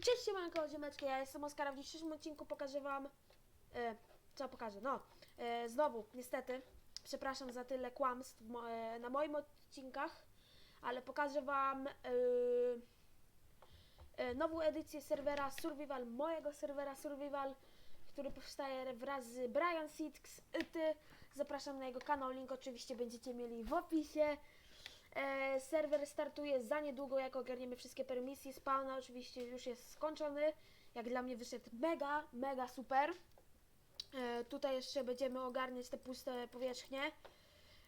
cześć siemanko, ziemeczki, ja jestem Oskar, w dzisiejszym odcinku pokażę wam, e, co pokażę, no, e, znowu, niestety, przepraszam za tyle kłamstw mo, e, na moim odcinkach, ale pokażę wam e, e, nową edycję serwera Survival, mojego serwera Survival, który powstaje wraz z Brian Six, ty, zapraszam na jego kanał, link oczywiście będziecie mieli w opisie, E, serwer startuje za niedługo, jak ogarniemy wszystkie permisje. Spawna oczywiście już jest skończony. Jak dla mnie wyszedł mega, mega super. E, tutaj jeszcze będziemy ogarniać te puste powierzchnie.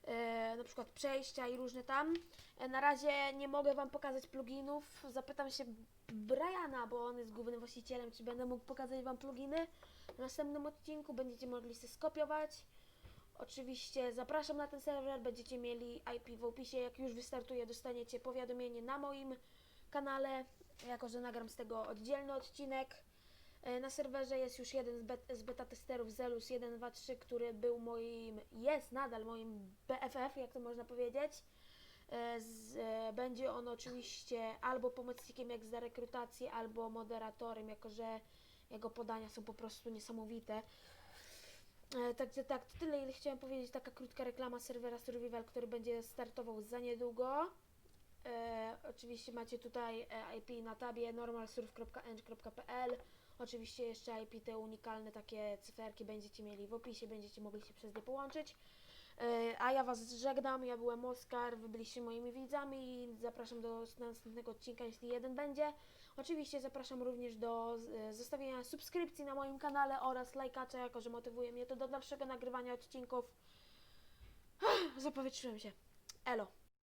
E, na przykład przejścia i różne tam. E, na razie nie mogę Wam pokazać pluginów. Zapytam się Briana, bo on jest głównym właścicielem, czy będę mógł pokazać Wam pluginy. W następnym odcinku będziecie mogli sobie skopiować. Oczywiście zapraszam na ten serwer, będziecie mieli IP w opisie, jak już wystartuje dostaniecie powiadomienie na moim kanale, jako że nagram z tego oddzielny odcinek. E, Na serwerze jest już jeden z, bet- z beta testerów Zelus 123, który był moim, jest nadal moim BFF, jak to można powiedzieć. E, Z, e, będzie on oczywiście albo pomocnikiem jak za rekrutację, albo moderatorem, jako że jego podania są po prostu niesamowite. E, Także tak, to tyle ile chciałem powiedzieć, taka krótka reklama serwera Survival, który będzie startował za niedługo. E, oczywiście macie tutaj e, IP na tabie normalsurf.eng.pl Oczywiście jeszcze IP te unikalne takie cyferki będziecie mieli w opisie, będziecie mogli się przez nie połączyć. E, a ja Was żegnam, ja byłem Oskar, Wy byliście moimi widzami i zapraszam do następnego odcinka, jeśli jeden będzie. Oczywiście zapraszam również do e, zostawienia subskrypcji na moim kanale oraz lajkacza, jako że motywuje mnie to do dalszego nagrywania odcinków. Zapowietrzyłem się. Elo.